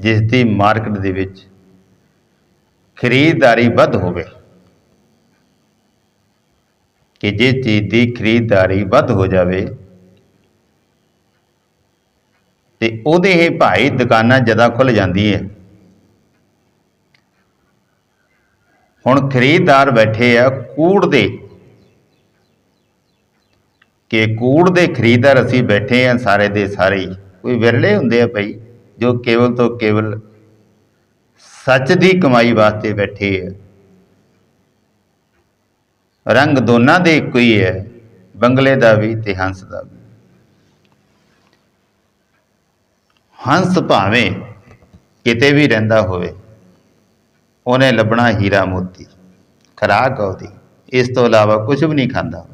ਜਿਸ ਦੀ ਮਾਰਕੀਟ ਦੇ ਵਿੱਚ ਖਰੀਦਦਾਰੀ ਵੱਧ ਹੋਵੇ, ਕਿ ਜੇ ਚੀਜ਼ ਦੀ ਖਰੀਦਦਾਰੀ ਵੱਧ ਹੋ ਜਾਵੇ, ਤੇ ਉਹਦੇ ਹੀ ਭਾਈ ਦੁਕਾਨਾਂ ਜ਼ਿਆਦਾ ਖੁੱਲ ਜਾਂਦੀ ਹੈ ਹੁਣ ਖਰੀਦਦਾਰ ਬੈਠੇ ਆ ਕੂੜ ਦੇ, ਕਿ ਕੂੜ ਦੇ ਖਰੀਦਦਾਰ ਅਸੀਂ ਬੈਠੇ ਆ ਸਾਰੇ ਦੇ ਸਾਰੇ ਹੀ। ਕੋਈ ਵਿਰਲੇ ਹੁੰਦੇ ਆ ਭਾਈ ਜੋ ਕੇਵਲ ਤੋਂ ਕੇਵਲ ਸੱਚ ਦੀ ਕਮਾਈ ਵਾਸਤੇ ਬੈਠੇ ਹੈ ਰੰਗ ਦੋਨਾਂ ਦੇ ਇੱਕੋ ਹੀ ਹੈ ਬੰਗਲੇ ਦਾ ਵੀ ਤੇ ਹੰਸ ਦਾ ਵੀ। ਹੰਸ ਭਾਵੇਂ ਕਿਤੇ ਵੀ ਰਹਿੰਦਾ ਹੋਵੇ, ਉਹਨੇ ਲੱਭਣਾ ਹੀਰਾ ਮੋਤੀ, ਖਰਾਕ ਉਹਦੀ, ਇਸ ਤੋਂ ਇਲਾਵਾ ਕੁਝ ਵੀ ਨਹੀਂ ਖਾਂਦਾ।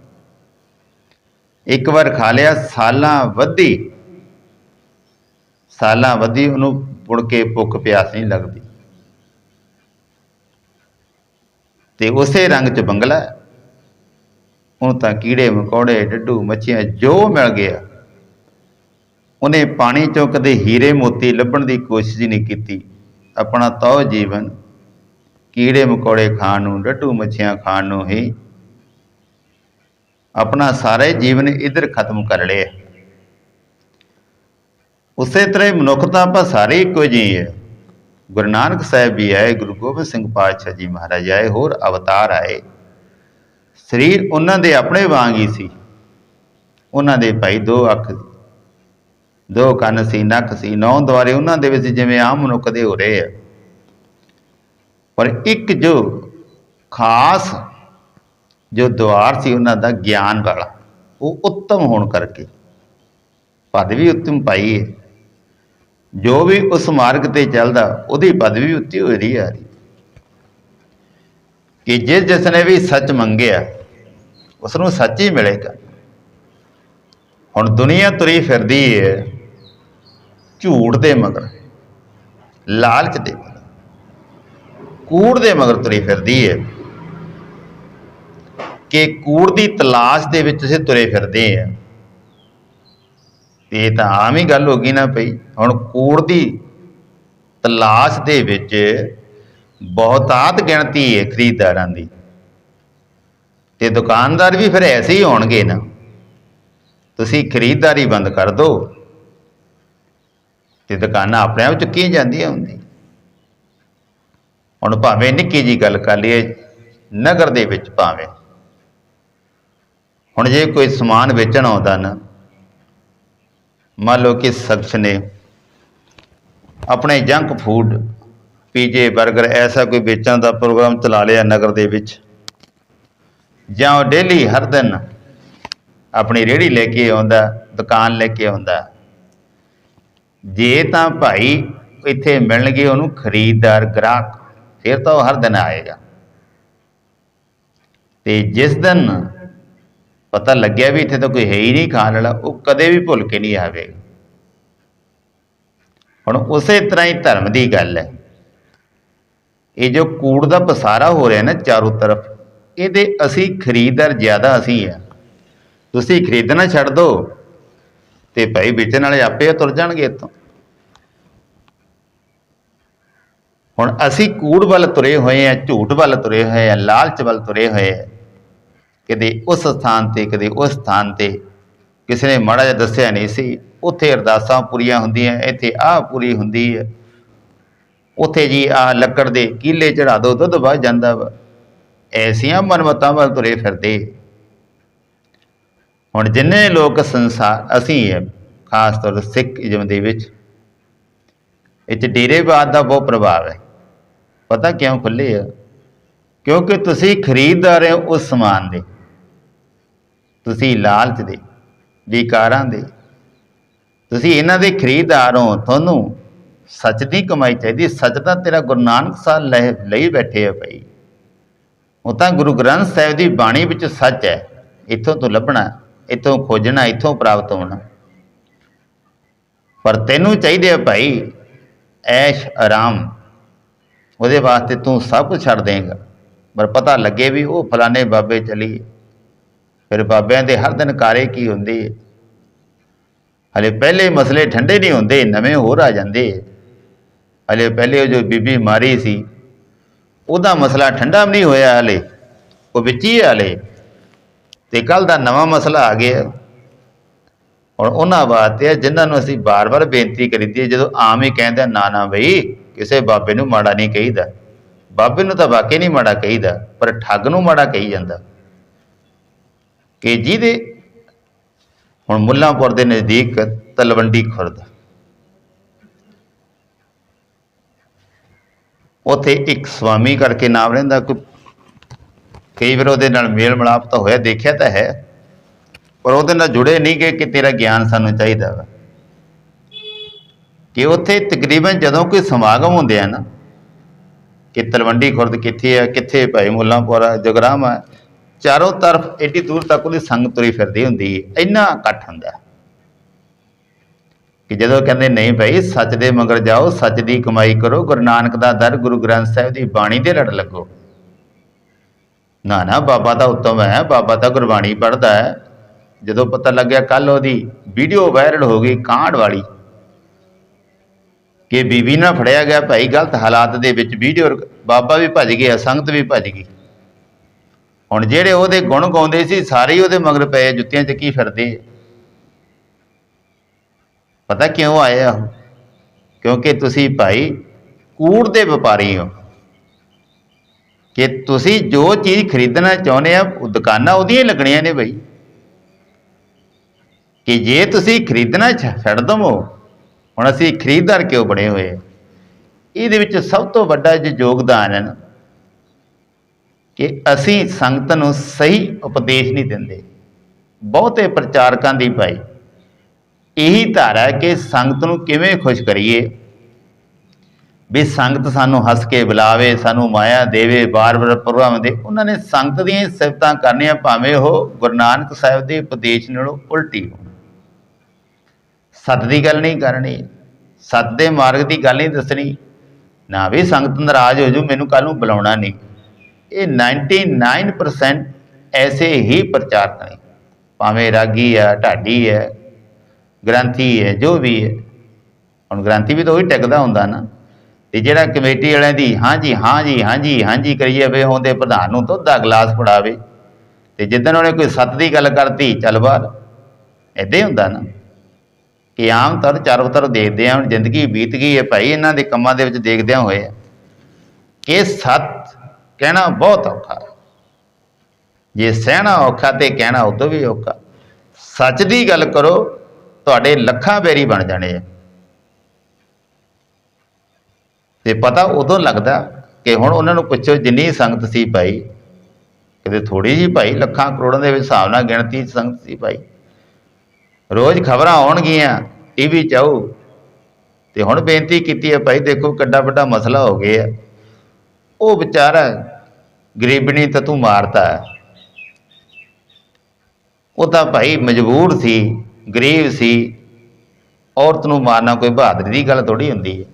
ਇੱਕ ਵਾਰ ਖਾ ਲਿਆ, ਸਾਲਾਂ ਵੱਧੀ ਸਾਲਾਂ ਵਧੀ ਉਹਨੂੰ ਮੁੜ ਕੇ ਭੁੱਖ ਪਿਆਸ ਨਹੀਂ ਲੱਗਦੀ। ਤੇ ਉਸੇ ਰੰਗ ਚ ਬੰਗਲਾ ਉਹਨੂੰ ਤਾਂ ਕੀੜੇ ਮਕੌੜੇ, ਡੱਡੂ, ਮੱਛੀਆਂ ਜੋ ਮਿਲ ਗਿਆ, ਉਹਨੇ ਪਾਣੀ ਚੋਂ ਕਦੇ ਹੀਰੇ ਮੋਤੀ ਲੱਭਣ ਦੀ ਕੋਸ਼ਿਸ਼ ਹੀ ਨਹੀਂ ਕੀਤੀ। ਆਪਣਾ ਤੌ ਜੀਵਨ ਕੀੜੇ ਮਕੌੜੇ ਖਾਣ ਨੂੰ, ਡੱਡੂ ਮੱਛੀਆਂ ਖਾਣ ਨੂੰ ਹੀ ਆਪਣਾ ਸਾਰੇ ਜੀਵਨ ਇਧਰ ਖਤਮ ਕਰ ਲਿਆ। ਉਸੇ ਤਰ੍ਹਾਂ ਹੀ ਮਨੁੱਖਤਾ ਆਪਾਂ ਸਾਰੇ ਇੱਕੋ ਜਿਹੀ ਹੈ ਗੁਰੂ ਨਾਨਕ ਸਾਹਿਬ ਵੀ ਆਏ, ਗੁਰੂ ਗੋਬਿੰਦ ਸਿੰਘ ਪਾਤਸ਼ਾਹ ਜੀ ਮਹਾਰਾਜ ਆਏ, ਹੋਰ ਅਵਤਾਰ ਆਏ। ਸਰੀਰ ਉਹਨਾਂ ਦੇ ਆਪਣੇ ਵਾਂਗ ਹੀ ਸੀ। ਉਹਨਾਂ ਦੇ ਭਾਈ ਦੋ ਅੱਖ ਦੋ ਕੰਨ ਸੀ, ਨੱਕ ਸੀ, ਨੌ ਦੁਆਰੇ ਉਹਨਾਂ ਦੇ ਵਿੱਚ ਜਿਵੇਂ ਆਮ ਮਨੁੱਖ ਦੇ ਹੋ ਰਹੇ ਆ। ਪਰ ਇੱਕ ਜੋ ਖਾਸ ਜੋ ਦੁਆਰ ਸੀ ਉਹਨਾਂ ਦਾ ਗਿਆਨ ਵਾਲਾ, ਉਹ ਉੱਤਮ ਹੋਣ ਕਰਕੇ, ਪਦ ਵੀ ਉੱਤਮ ਪਾਈ ਹੈ। ਜੋ ਵੀ ਉਸ ਮਾਰਗ ਤੇ ਚੱਲਦਾ, ਉਹਦੀ ਪਦਵੀ ਉੱਤੀ ਹੋ ਰਹੀ ਆ ਰਹੀ ਕਿ ਜਿਸ ਜਿਸ ਨੇ ਵੀ ਸੱਚ ਮੰਗਿਆ ਉਸ ਨੂੰ ਸੱਚ ਹੀ ਮਿਲੇਗਾ। ਹੁਣ ਦੁਨੀਆ ਤੁਰੀ ਫਿਰਦੀ ਹੈ ਝੂਠ ਦੇ ਮਗਰ, ਲਾਲਚ ਦੇ ਮਗਰ। ਕੂੜ ਦੇ ਮਗਰ ਤੁਰੀ ਫਿਰਦੀ ਹੈ ਕਿ ਕੂੜ ਦੀ ਤਲਾਸ਼ ਦੇ ਵਿੱਚ ਅਸੀਂ ਤੁਰੇ ਫਿਰਦੇ ਆ। ਤੇ ਇਹ ਤਾਂ ਆਮ ਹੀ ਗੱਲ ਹੋ ਗਈ ਨਾ ਭਈ ਹੁਣ ਕੂੜ ਦੀ ਤਲਾਸ਼ ਦੇ ਵਿੱਚ ਬਹੁਤਾਤ ਗਿਣਤੀ ਹੈ ਖਰੀਦਦਾਰਾਂ ਦੀ। ਤੇ ਦੁਕਾਨਦਾਰ ਵੀ ਫਿਰ ਐਸੇ ਹੀ ਹੋਣਗੇ ਨਾ। ਤੁਸੀਂ ਖਰੀਦਦਾਰੀ ਬੰਦ ਕਰ ਦਿਓ ਤੇ ਦੁਕਾਨਾਂ ਆਪਣੇ ਆਪ ਚੁੱਕੀਆਂ ਜਾਂਦੀਆਂ ਹੁੰਦੀ ਹੁਣ ਭਾਵੇਂ ਨਿੱਕੀ ਜੀ ਗੱਲ ਕਰ ਲਈਏ, ਨਗਰ ਦੇ ਵਿੱਚ ਭਾਵੇਂ। ਹੁਣ ਜੇ ਕੋਈ ਸਮਾਨ ਵੇਚਣ ਆਉਂਦਾ ਨਾ ਮੰਨ ਲਓ ਕਿ ਸ਼ਖਸ ਨੇ ਆਪਣੇ ਜੰਕ ਫੂਡ ਪੀਜੇ 버ਗਰ ਐਸਾ ਕੋਈ ਵੇਚਣ ਦਾ ਪ੍ਰੋਗਰਾਮ ਚਲਾ ਲਿਆ ਨਗਰ ਦੇ ਵਿੱਚ। ਜਾਂ ਉਹ ਡੇਲੀ ਹਰ ਦਿਨ ਆਪਣੀ ਰੇੜੀ ਲੈ ਕੇ ਆਉਂਦਾ, ਦੁਕਾਨ ਲੈ ਕੇ ਆਉਂਦਾ। ਜੇ ਤਾਂ ਭਾਈ ਇੱਥੇ ਮਿਲਣਗੇ ਉਹਨੂੰ ਖਰੀਦਦਾਰ, ਗ੍ਰਾਹਕ, ਫਿਰ ਤਾਂ ਉਹ ਹਰ ਦਿਨ ਆਏਗਾ। ਤੇ ਜਿਸ ਦਿਨ ਪਤਾ ਲੱਗਿਆ ਵੀ ਇੱਥੇ ਤਾਂ ਕੋਈ ਹੈ ਹੀ ਨਹੀਂ ਖਾਣ ਵਾਲਾ, ਉਹ ਕਦੇ ਵੀ ਭੁੱਲ ਕੇ ਨਹੀਂ ਆਵੇਗਾ ਹੁਣ ਉਸੇ ਤਰ੍ਹਾਂ ਹੀ ਧਰਮ ਦੀ ਗੱਲ ਹੈ। ਇਹ ਜੋ ਕੂੜ ਦਾ ਪਸਾਰਾ ਹੋ ਰਿਹਾ ਨਾ ਚਾਰੋਂ ਤਰਫ, ਇਹਦੇ ਅਸੀਂ ਖਰੀਦਦਾਰ ਜ਼ਿਆਦਾ ਅਸੀਂ ਆ ਤੁਸੀਂ ਖਰੀਦਣਾ ਛੱਡ ਦਿਓ ਤੇ ਭਾਈ ਵੇਚਣ ਵਾਲੇ ਆਪੇ ਤੁਰ ਜਾਣਗੇ ਇੱਥੋਂ। ਹੁਣ ਅਸੀਂ ਕੂੜ ਵੱਲ ਤੁਰੇ ਹੋਏ ਆ ਝੂਠ ਵੱਲ ਤੁਰੇ ਹੋਏ ਆ ਲਾਲਚ ਵੱਲ ਤੁਰੇ ਹੋਏ ਆ ਕਦੇ ਉਸ ਸਥਾਨ ਤੇ, ਕਦੇ ਉਸ ਸਥਾਨ ਤੇ। ਕਿਸੇ ਨੇ ਮਾੜਾ ਜਿਹਾ ਦੱਸਿਆ ਨਹੀਂ ਸੀ। ਉੱਥੇ ਅਰਦਾਸਾਂ ਪੂਰੀਆਂ ਹੁੰਦੀਆਂ, ਇੱਥੇ ਆਹ ਪੂਰੀ ਹੁੰਦੀ ਹੈ। ਉੱਥੇ ਜੀ ਆਹ ਲੱਕੜ ਦੇ ਕੀਲੇ ਚੜਾ ਦੋ, ਦੁੱਧ ਵੱਧ ਜਾਂਦਾ ਵਾ। ਐਸੀਆਂ ਮਨਮਤਾਂ ਵੱਲ ਤੁਰੇ ਫਿਰਦੇ। ਹੁਣ ਜਿੰਨੇ ਲੋਕ ਸੰਸਾਰ, ਅਸੀਂ ਹੈ, ਖਾਸ ਤੌਰ ਤੇ ਸਿੱਖ ਇਜ਼ਮ ਦੇ ਵਿੱਚ, ਇਹ 'ਚ ਡੇਰੇਵਾਦ ਦਾ ਬਹੁਤ ਪ੍ਰਭਾਵ ਹੈ। ਪਤਾ ਕਿਉਂ ਖੁੱਲੇ ਆ? ਕਿਉਂਕਿ ਤੁਸੀਂ ਖਰੀਦਦਾਰ ਹੋ ਉਸ ਸਮਾਨ ਦੇ। ਤੁਸੀਂ ਲਾਲਚ ਦੇ, ਵਿਕਾਰਾਂ ਦੇ। ਤੁਸੀਂ ਇਹਨਾਂ ਦੇ ਖਰੀਦਦਾਰ ਹੋ, ਤੁਹਾਨੂੰ ਸੱਚ ਦੀ ਕਮਾਈ ਚਾਹੀਦੀ ਸੱਚ ਤਾਂ ਤੇਰਾ ਗੁਰੂ ਨਾਨਕ ਸਾਹਿਬ ਲੈ, ਲਈ ਬੈਠੇ ਆ ਭਾਈ। ਉਹ ਤਾਂ ਗੁਰੂ ਗ੍ਰੰਥ ਸਾਹਿਬ ਦੀ ਬਾਣੀ ਵਿੱਚ ਸੱਚ ਹੈ। ਇੱਥੋਂ ਤੋਂ ਲੱਭਣਾ, ਇੱਥੋਂ ਖੋਜਣਾ, ਇੱਥੋਂ ਪ੍ਰਾਪਤ ਹੋਣਾ। ਪਰ ਤੈਨੂੰ ਚਾਹੀਦੇ ਆ ਭਾਈ, ਐਸ਼, ਆਰਾਮ। ਉਹਦੇ ਵਾਸਤੇ ਤੂੰ ਸਭ ਕੁਝ ਛੱਡ ਦੇਗਾ। ਪਰ ਪਤਾ ਲੱਗੇ ਵੀ ਉਹ ਫਲਾਣੇ ਬਾਬੇ ਚਲੀ। ਫਿਰ ਬਾਬਿਆਂ ਦੇ ਹਰ ਦਿਨ ਕਾਰੇ ਕੀ ਹੁੰਦੇ? ਹਲੇ ਪਹਿਲੇ ਮਸਲੇ ਠੰਡੇ ਨਹੀਂ ਹੁੰਦੇ, ਨਵੇਂ ਹੋਰ ਆ ਜਾਂਦੇ। ਹਲੇ ਪਹਿਲੇ ਉਹ ਜੋ ਬੀਬੀ ਮਾਰੀ ਸੀ, ਉਹਦਾ ਮਸਲਾ ਠੰਡਾ ਵੀ ਨਹੀਂ ਹੋਇਆ ਹਲੇ। ਉਹ ਵਿੱਚ ਹੀ ਹੈ ਹਲੇ। ਤੇ ਕੱਲ ਦਾ ਨਵਾਂ ਮਸਲਾ ਆ ਗਿਆ। ਹੁਣ ਉਹਨਾਂ ਵਾਸਤੇ ਹੈ ਜਿਨ੍ਹਾਂ ਨੂੰ ਅਸੀਂ ਬਾਰ-ਬਾਰ ਬੇਨਤੀ ਕਰੀਦੀ ਹੈ, ਜਦੋਂ ਆਮ ਹੀ ਕਹਿੰਦੇ ਨਾ ਨਾ ਬਈ, ਕਿਸੇ ਬਾਬੇ ਨੂੰ ਮਾੜਾ ਨਹੀਂ ਕਹੀਦਾ। ਬਾਬੇ ਨੂੰ ਤਾਂ ਵਾਕਈ ਨਹੀਂ ਮਾੜਾ ਕਹੀਦਾ, ਪਰ ਠੱਗ ਨੂੰ ਮਾੜਾ ਕਹੀ ਜਾਂਦਾ। ਕਿ ਜਿਹਦੇ ਹੁਣ ਮੁੱਲਾਂਪੁਰ ਦੇ ਨਜ਼ਦੀਕ ਤਲਵੰਡੀ ਖੁਰਦ। ਉਥੇ ਇੱਕ ਸਵਾਮੀ ਕਰਕੇ ਨਾਮ ਰਹਿੰਦਾ, ਕੋਈ ਕਈ ਵਾਰ ਉਹਦੇ ਨਾਲ ਮੇਲ ਮਿਲਾਪ ਤਾਂ ਹੋਇਆ, ਦੇਖਿਆ ਤਾਂ ਹੈ, ਪਰ ਉਹਦੇ ਨਾਲ ਜੁੜੇ ਨਹੀਂ ਗਏ ਕਿ ਤੇਰਾ ਗਿਆਨ ਸਾਨੂੰ ਚਾਹੀਦਾ ਵਾ। ਕਿ ਉੱਥੇ ਤਕਰੀਬਨ ਜਦੋਂ ਕੋਈ ਸਮਾਗਮ ਹੁੰਦੇ ਆ ਨਾ, ਕਿ ਤਲਵੰਡੀ ਖੁਰਦ ਕਿੱਥੇ ਹੈ ਕਿੱਥੇ ਭਾਈ ਮੁੱਲਾਂਪੁਰਾ ਜਗਰਾਮਾ ਚਾਰੋਂ ਤਰਫ ਏਡੀ ਦੂਰ ਤੱਕ ਉਹਦੀ ਸੰਗਤ ਤੁਰੀ ਫਿਰਦੀ ਹੁੰਦੀ, ਇੰਨਾ ਇਕੱਠ ਹੁੰਦਾ। ਕਿ ਜਦੋਂ ਕਹਿੰਦੇ, ਨਹੀਂ ਭਾਈ, ਸੱਚ ਦੇ ਮਗਰ ਜਾਓ, ਸੱਚ ਦੀ ਕਮਾਈ ਕਰੋ, ਗੁਰੂ ਨਾਨਕ ਦਾ ਦਰ, ਗੁਰੂ ਗ੍ਰੰਥ ਸਾਹਿਬ ਦੀ ਬਾਣੀ ਦੇ ਲੜ ਲੱਗੋ। ਨਾ ਨਾ, ਬਾਬਾ ਤਾਂ ਉੱਤਮ ਹੈ, ਬਾਬਾ ਤਾਂ ਗੁਰਬਾਣੀ ਪੜ੍ਹਦਾ ਹੈ। ਜਦੋਂ ਪਤਾ ਲੱਗਿਆ ਕੱਲ ਉਹਦੀ ਵੀਡੀਓ ਵਾਇਰਲ ਹੋ ਗਈ ਕਾਂਡ ਵਾਲੀ, ਕਿ ਬੀਬੀ ਨਾਲ ਫੜਿਆ ਗਿਆ ਭਾਈ, ਗਲਤ ਹਾਲਾਤ ਦੇ ਵਿੱਚ ਵੀਡੀਓ, ਬਾਬਾ ਵੀ ਭੱਜ ਗਿਆ, ਸੰਗਤ ਵੀ ਭੱਜ ਗਈ। ਹੁਣ ਜਿਹੜੇ ਉਹਦੇ ਗੁਣ ਗਾਉਂਦੇ ਸੀ, ਸਾਰੇ ਹੀ ਉਹਦੇ ਮਗਰ ਪਏ, ਜੁੱਤੀਆਂ 'ਚ ਕੀ ਫਿਰਦੇ? ਪਤਾ ਕਿਉਂ ਆਏ ਆ? ਉਹ? ਕਿਉਂਕਿ ਤੁਸੀਂ ਭਾਈ ਕੂੜ ਦੇ ਵਪਾਰੀ ਹੋ। ਕਿ ਤੁਸੀਂ ਜੋ ਚੀਜ਼ ਖਰੀਦਣਾ ਚਾਹੁੰਦੇ ਆ, ਉਹ ਦੁਕਾਨਾਂ ਉਹਦੀਆਂ ਹੀ ਲੱਗਣੀਆਂ ਨੇ ਬਈ। ਕਿ ਜੇ ਤੁਸੀਂ ਖਰੀਦਣਾ ਛ- ਛੱਡ ਦਵੋ, ਹੁਣ ਅਸੀਂ ਖਰੀਦਦਾਰ ਕਿਉਂ ਬਣੇ ਹੋਏ ਇਹਦੇ ਵਿੱਚ ਸਭ ਤੋਂ ਵੱਡਾ ਜੋ ਯੋਗਦਾਨ ਹੈ ਨਾ ਕਿ ਅਸੀਂ ਸੰਗਤ ਨੂੰ ਸਹੀ ਉਪਦੇਸ਼ ਨਹੀਂ ਦਿੰਦੇ। ਬਹੁਤੇ ਪ੍ਰਚਾਰਕਾਂ ਦੀ ਭਾਈ, ਇਹੀ ਧਾਰਾ ਹੈ ਕਿ ਸੰਗਤ ਨੂੰ ਕਿਵੇਂ ਖੁਸ਼ ਕਰੀਏ। ਵੀ ਸੰਗਤ ਸਾਨੂੰ ਹੱਸ ਕੇ ਬੁਲਾਵੇ, ਸਾਨੂੰ ਮਾਇਆ ਦੇਵੇ, ਬਾਰ-ਬਾਰ ਪ੍ਰਭਾਵ ਦੇ ਉਹਨਾਂ ਨੇ ਸੰਗਤ ਦੀਆਂ ਸਿਫਤਾਂ ਕਰਨੀਆਂ, ਭਾਵੇਂ ਉਹ ਗੁਰੂ ਨਾਨਕ ਸਾਹਿਬ ਦੇ ਉਪਦੇਸ਼ ਨਾਲੋਂ ਉਲਟੀ ਹੋਣ। ਸੱਤ ਦੀ ਗੱਲ ਨਹੀਂ ਕਰਨੀ, ਸੱਤ ਦੇ ਮਾਰਗ ਦੀ ਗੱਲ ਨਹੀਂ ਦੱਸਣੀ। ਨਾ ਵੀ ਸੰਗਤ ਨਾਰਾਜ਼ ਹੋ ਜੂ ਮੈਨੂੰ ਕੱਲ ਨੂੰ ਬੁਲਾਉਣਾ ਨਹੀਂ। ਇਹ 99% ਐਸੇ ਹੀ ਪ੍ਰਚਾਰਕ ਨੇ ਭਾਵੇਂ ਰਾਗੀ ਹੈ ਢਾਡੀ ਹੈ ਗ੍ਰੰਥੀ ਹੈ ਜੋ ਵੀ ਹੈ ਹੁਣ ਗ੍ਰੰਥੀ ਵੀ ਤਾਂ ਉਹੀ ਟਿਕਦਾ ਹੁੰਦਾ ਨਾ। ਤੇ ਜਿਹੜਾ ਕਮੇਟੀ ਵਾਲਿਆਂ ਦੀ ਹਾਂਜੀ ਹਾਂਜੀ ਹਾਂਜੀ ਹਾਂਜੀ ਕਰੀਏ ਵੇ ਹੁੰਦੇ ਪ੍ਰਧਾਨ ਨੂੰ ਦੁੱਧ ਦਾ ਗਲਾਸ ਫੜਾਵੇ। ਤੇ ਜਿੱਦਣ ਉਹਨੇ ਕੋਈ ਸੱਤ ਦੀ ਗੱਲ ਕਰਤੀ, ਚੱਲ ਬਾਹਰ। ਏਦਾਂ ਹੀ ਹੁੰਦਾ ਨਾ। ਕਿ ਆਮ ਤੌਰ ਚਾਰੋਂ ਤਰ ਦੇਖਦੇ ਆ, ਹੁਣ ਜ਼ਿੰਦਗੀ ਬੀਤ ਗਈ ਹੈ ਭਾਈ, ਇਹਨਾਂ ਦੇ ਕੰਮਾਂ ਦੇ ਵਿੱਚ ਦੇਖਦਿਆਂ ਹੋਏ ਕਿ ਸੱਤ ਕਹਿਣਾ ਬਹੁਤ ਔਖਾ ਜੇ ਸਹਿਣਾ ਔਖਾ ਤੇ ਕਹਿਣਾ ਉਦੋਂ ਵੀ ਔਖਾ। ਸੱਚ ਦੀ ਗੱਲ ਕਰੋ, ਤੁਹਾਡੇ ਲੱਖਾਂ ਬੇਰੀ ਬਣ ਜਾਣੇ ਆ। ਤੇ ਪਤਾ ਉਦੋਂ ਲੱਗਦਾ ਕਿ ਹੁਣ ਉਹਨਾਂ ਨੂੰ ਪੁੱਛੋ, ਜਿੰਨੀ ਸੰਗਤ ਸੀ ਭਾਈ, ਕਿਤੇ ਥੋੜੀ ਜੀ ਭਾਈ, ਲੱਖਾਂ ਕਰੋੜਾਂ ਦੇ ਵਿੱਚ ਹਿਸਾਬ ਨਾਲ ਗਿਣਤੀ ਸੰਗਤ ਸੀ ਭਾਈ। ਰੋਜ਼ ਖਬਰਾਂ ਆਉਣਗੀਆਂ ਟੀਵੀ 'ਚ ਆਊ ਤੇ ਹੁਣ ਬੇਨਤੀ ਕੀਤੀ ਹੈ, ਭਾਈ ਦੇਖੋ ਕਿੱਡਾ ਵੱਡਾ ਮਸਲਾ ਹੋ ਗਿਆ। ਉਹ ਵਿਚਾਰਾ ਗਰੀਬਣੀ ਤਾਂ ਤੂੰ ਮਾਰਤਾ ਉਹ ਤਾਂ ਭਾਈ ਮਜਬੂਰ ਸੀ, ਗਰੀਬ ਸੀ, ਔਰਤ ਨੂੰ ਮਾਰਨਾ ਕੋਈ ਬਹਾਦਰੀ ਦੀ ਗੱਲ ਥੋੜੀ ਹੁੰਦੀ ਹੈ।